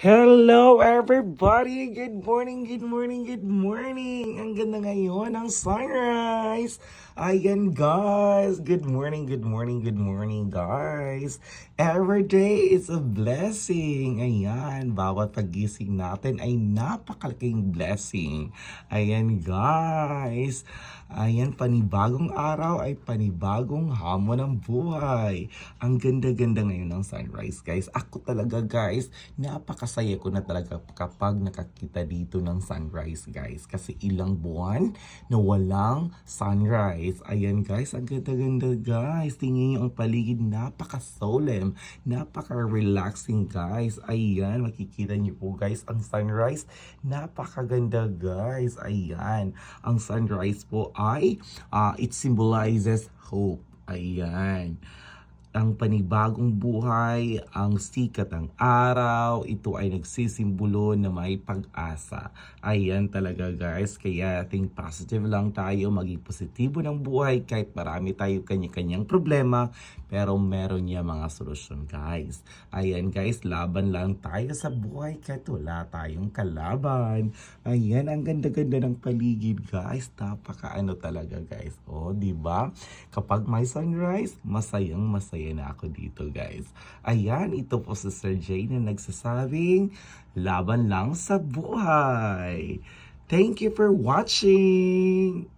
Hello everybody! Good morning, good morning, good morning! Ang ganda ngayon ng sunrise! Ayan guys! Good morning, good morning, good morning guys! Every day is a blessing! Ayan, bawat pagising natin ay napakalaking blessing! Ayan guys! Ayan, panibagong araw ay panibagong hamon ng buhay. Ang ganda-ganda ngayon ng sunrise, guys. Ako talaga, guys, napakasaya ko na talaga kapag nakakita dito ng sunrise, guys. Kasi ilang buwan na walang sunrise. Ayan, guys, ang ganda-ganda, guys. Tingnan niyo ang paligid, napaka-solemn, napaka-relaxing, guys. Ayan, makikita niyo po, guys, ang sunrise. Napakaganda, guys. Ayan, ang sunrise po ay, ah, it symbolizes hope. Ayan ang panibagong buhay, ang sikat ng araw, ito ay nagsisimbolo na may pag-asa. Ayan talaga guys, kaya think positive lang tayo, maging positibo ng buhay kahit marami tayo kanya-kanyang problema, pero meron niya mga solusyon guys. Ayan guys, laban lang tayo sa buhay kahit wala tayong kalaban. Ayan, ang ganda-ganda ng paligid guys, napaka ano talaga guys. O, di ba? Kapag may sunrise, masayang masaya na ako dito guys. Ayan, ito po si Sir Jay na nagsasabing, laban lang sa buhay. Thank you for watching!